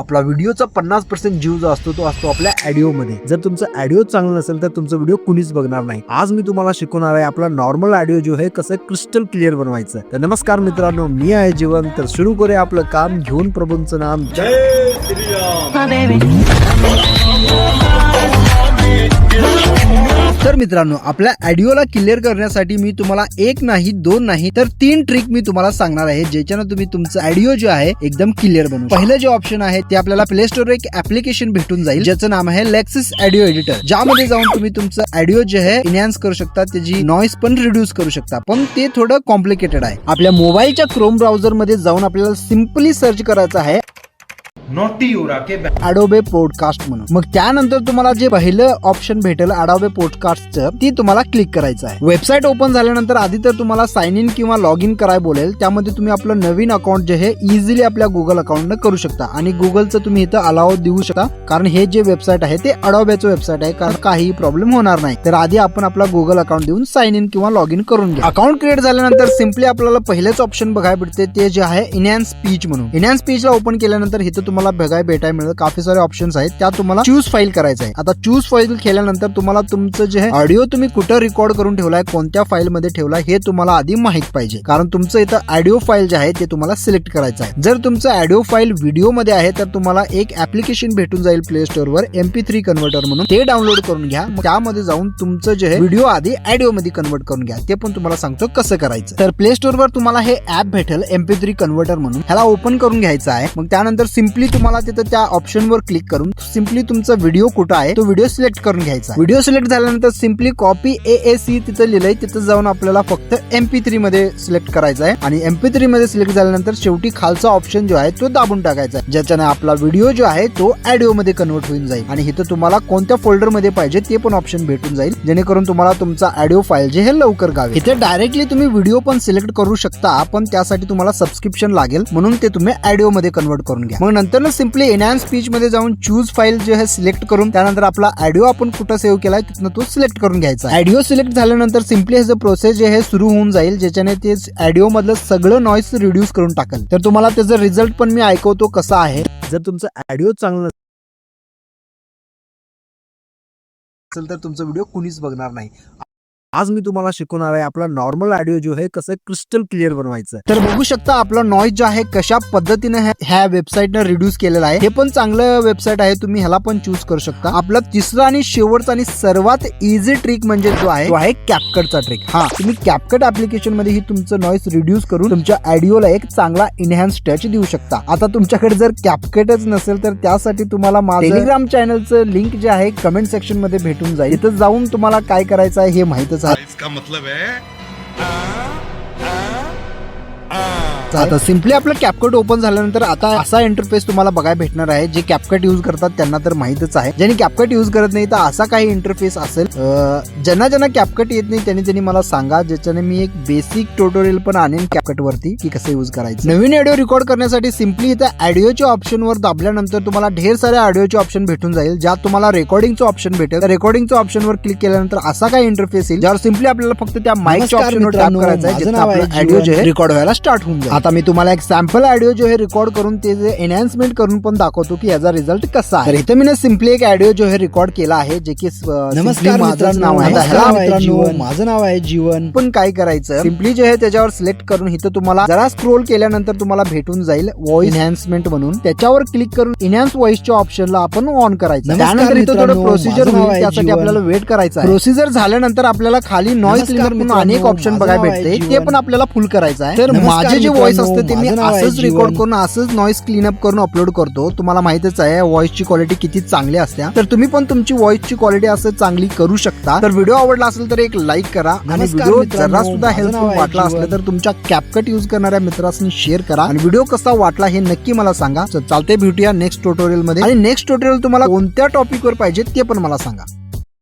आपला व्हिडिओचा पन्नास पर्सेंट जीव जो असतो तो असतो आपल्या ऑडिओ मध्ये. जर तुमचं ऑडिओ चांगलं नसेल तर तुमचं व्हिडिओ कुणीच बघणार नाही. आज मी तुम्हाला शिकवणार आहे आपला नॉर्मल ऑडिओ जो आहे कसं क्रिस्टल क्लिअर बनवायचं. तर नमस्कार मित्रांनो मी आहे जीवन. तर सुरू करूया आपलं काम. घेऊन प्रभूंचं नाम. जय baby. तर मित्रांनो आपल्या ऑडिओला क्लिअर करण्यासाठी मी तुम्हाला एक नाही दोन नाही तर तीन ट्रिक मी तुम्हाला सांगणार आहे ज्याच्यानं तुम्ही तुमचं ऑडिओ जे आहे एकदम क्लिअर बनवू पहिलं जे ऑप्शन आहे ते आपल्याला प्ले स्टोर एक ऍप्लिकेशन भेटून जाईल ज्याचं नाम आहे लेक्सिस ऑडिओ एडिटर ज्यामध्ये जाऊन तुम्ही तुमचं ऑडिओ जे आहे इन्हान्स करू शकता त्याची नॉईस पण रिड्यूस करू शकता. पण ते थोडं कॉम्प्लिकेटेड आहे. आपल्या मोबाईलच्या क्रोम ब्राउझरमध्ये जाऊन आपल्याला सिम्पली सर्च करायचं आहे नॉटी उरा के अडोबे पॉडकास्ट म्हणून. मग त्यानंतर तुम्हाला जे पहिलं ऑप्शन भेटेल अडोबे पॉडकास्टचं ती तुम्हाला क्लिक करायचं आहे. वेबसाईट ओपन झाल्यानंतर आधी तर तुम्हाला साइन इन किंवा लॉग इन कराय बोलेल. त्यामध्ये तुम्ही आपलं नवीन अकाउंट जे आहे इझिली आपल्या गुगल अकाउंटनं करू शकता. आणि गुगलचं तुम्ही इथं अलाव देऊ शकता. कारण हे जे वेबसाईट आहे ते अडोबेचं वेबसाईट आहे. कारण काही प्रॉब्लेम होणार नाही. तर आधी आपण आपला गुगल अकाउंट देऊन साइन इन किंवा लॉग इन करून घ्या. अकाउंट क्रिएट झाल्यानंतर सिम्पली आपल्याला पहिलेच ऑप्शन बघायला भेटते. ते जे आहे इनॅन स्पीच म्हणून. इनहॅन्स स्पीचला ओपन केल्यानंतर इथं तुम्हाला बघायला भेटायला मिळेल. काफी सारे ऑप्शन्स आहेत. त्या तुम्हाला चूज फाईल करायचं आहे. आता चूज फाईल केल्यानंतर तुम्हाला तुमचं जे आहे ऑडिओ तुम्ही कुठं रेकॉर्ड करून ठेवलाय कोणत्या फाईल मध्ये ठेवलाय हे तुम्हाला आधी माहीत पाहिजे. कारण तुमचं इथं ऑडिओ फाईल जे आहे ते तुम्हाला सिलेक्ट करायचं आहे. जर तुमचं ऑडिओ फाईल व्हिडिओमध्ये आहे तर तुम्हाला एक ऍप्लिकेशन भेटून जाईल प्ले स्टोर वर एमपी थ्री कन्व्हर्टर म्हणून. ते डाउनलोड करून घ्या. त्यामध्ये जाऊन तुमचं जे व्हिडिओ आधी ऑडिओ मध्ये कन्वर्ट करून घ्या. ते पण तुम्हाला सांगतो कसं करायचं. तर प्ले स्टोर वर तुम्हाला हे ऍप भेटेल एमपी थ्री कन्व्हर्टर म्हणून. ह्याला ओपन करून घ्यायचं आहे. मग त्यानंतर सिम्पली तुम्हाला तिथं त्या ऑप्शनवर क्लिक करून सिम्पली तुमचा व्हिडिओ कुठं आहे तो व्हिडिओ सिलेक्ट करून घ्यायचा व्हिडिओ सिलेक्ट झाल्यानंतर simply copy A A C तिथं लिहिलंय तिथं जाऊन आपल्याला फक्त एमपी थ्री मध्ये सिलेक्ट करायचा आहे. आणि एमपी थ्री मध्ये सिलेक्ट झाल्यानंतर शेवटी खालचा ऑप्शन जो आहे तो दाबून टाकायचा आहे. ज्याच्याने आपला व्हिडिओ जो आहे तो ऑडिओ मध्ये कन्वर्ट होऊन जाईल. आणि इथं तुम्हाला कोणत्या फोल्डरमध्ये पाहिजे ते पण ऑप्शन भेटून जाईल. जेणेकरून तुम्हाला तुमचा ऑडिओ फाईल जे हे लवकर गावे. इथे डायरेक्टली तुम्ही व्हिडिओ पण सिलेक्ट करू शकता पण त्यासाठी तुम्हाला सबस्क्रिप्शन लागेल. म्हणून ते तुम्ही ऑडिओ मध्ये कन्वर्ट करून घ्या. मग नंतर सिम्पली एनहान्स स्पीच मध्ये जाऊन चूज फाईल जे आहे सिलेक्ट करून त्यानंतर आपला ऑडिओ आपण कुठं सेव्ह केलाय तिथनं तो सिलेक्ट करून घ्यायचा ऑडिओ सिलेक्ट झाल्यानंतर सिम्पली ह्याचं प्रोसेस जे आहे सुरू होऊन जाईल ज्याच्याने ते ऑडिओ मधलं सगळं नॉईस रिड्यूस करून टाकेल. तर तुम्हाला त्याचा रिझल्ट पण मी ऐकवतो कसा आहे. जर तुमचा ऑडिओ चांगला असेल तर तुमचा व्हिडिओ कुणीच बघणार नाही. आज मी तुम्हाला शिकवणार आहे आपला नॉर्मल ऑडिओ जो आहे कसं क्रिस्टल क्लिअर बनवायचं. तर बघू शकता आपला नॉईज जो आहे कशा पद्धतीने ह्या- ह्या वेबसाईटनं रिड्यूस केलेला आहे. हे पण चांगलं वेबसाईट आहे तुम्ही ह्याला पण चूज करू शकता. आपला तिसरा आणि शेवटचा आणि सर्वात इझी ट्रिक म्हणजे जो आहे तो आहे कॅपकटचा ट्रिक हा तुम्ही कॅपकट ऍप्लिकेशनमध्ये ही तुमचं नॉईस रिड्यूस करून तुमच्या ऑडिओला एक चांगला इनहॅन्स टच देऊ शकता. आता तुमच्याकडे जर कॅपकटच नसेल तर त्यासाठी तुम्हाला माझं टेलिग्राम चॅनलचं लिंक जे आहे कमेंट सेक्शनमध्ये भेटून जाईल. इथं जाऊन तुम्हाला काय करायचं आहे हे माहितच इसका मतलब है? आ... आता सिम्पली आपलं कॅपकट ओपन झाल्यानंतर आता असा इंटरफेस तुम्हाला बघायला भेटणार आहे जे कॅपकट युज करतात त्यांना तर माहितच आहे. ज्यांनी कॅपकट युज करत नाही तर असा काही इंटरफेस असेल ज्यांना ज्यांना कॅपकट येत नाही त्यांनी त्यांनी मला सांगा ज्याच्याने मी एक बेसिक ट्युटोरियल पण आणेन कॅपकट वरती की कसं युज करायचं. नवीन ऑडिओ रेकॉर्ड करण्यासाठी सिम्पली इथं ऑडिओच्या ऑप्शन वर दाबल्यानंतर तुम्हाला ढेर साऱ्या ऑडिओचे ऑप्शन भेटून जाईल ज्यात तुम्हाला रेकॉर्डिंगचं ऑप्शन भेटेल. रेकॉर्डिंगचं ऑप्शन वर क्लिक केल्यानंतर असा काही इंटरफेस येईल ज्यावर सिम्पली आपल्याला फक्त त्या माईकच्या नमस्कार ऑप्शनवर टॅप करायचं आहे ऑडिओ जे. रेकॉर्ड व्हायला स्टार्ट होऊन जाईल. आता मी तुम्हाला एक सॅम्पल ऑडिओ जो आहे रेकॉर्ड करून ते एनहान्समेंट करून पण दाखवतो की याचा रिझल्ट कसा आहे. तर इथं मी सिम्पली एक ऑडिओ जो आहे रेकॉर्ड केला आहे जे की नमस्कार माझं नाव आहे. माझं नाव आहे जीवन. पण काय करायचं? सिम्पली जे आहे त्याच्यावर सिलेक्ट करून इथं तुम्हाला जरा स्क्रोल केल्यानंतर तुम्हाला भेटून जाईल व्हॉइस एनहान्समेंट म्हणून. त्याच्यावर क्लिक करून इनहॅन्स व्हॉइसच्या ऑप्शनला आपण ऑन करायचं. नमस्कार त्यानंतर इथं थोडं प्रोसिजर होईल त्यासाठी. आपल्याला वेट करायचं आहे. प्रोसिजर झाल्यानंतर आपल्याला खाली नॉईज क्लिनर म्हणून अनेक ऑप्शन बघायला भेटते. ते. पण आपल्याला फुल करायचं आहे. तर माझे जे व्हॉइस मित्रांनो, असते ते मी असंच रेकॉर्ड. करून असंच नॉईस क्लीनअप करून अपलोड करतो. तुम्हाला माहितच आहे व्हॉइसची क्वालिटी किती चांगली असते तर तुम्ही पण तुमची व्हॉइसची क्वालिटी असं चांगली करू शकता. तर व्हिडिओ आवडला असेल तर एक लाईक करा. आणि व्हिडिओ जरा सुद्धा हेल्पफुल वाटला असला. तर तुमच्या कॅपकट युज करणाऱ्या मित्रांनी शेअर करा. आणि व्हिडिओ कसा वाटला हे नक्की मला सांगा. चालते भेटूया नेक्स्ट ट्युटोरियलमध्ये. आणि नेक्स्ट ट्युटोरियल तुम्हाला कोणत्या टॉपिकवर पाहिजे ते पण मला सांगा.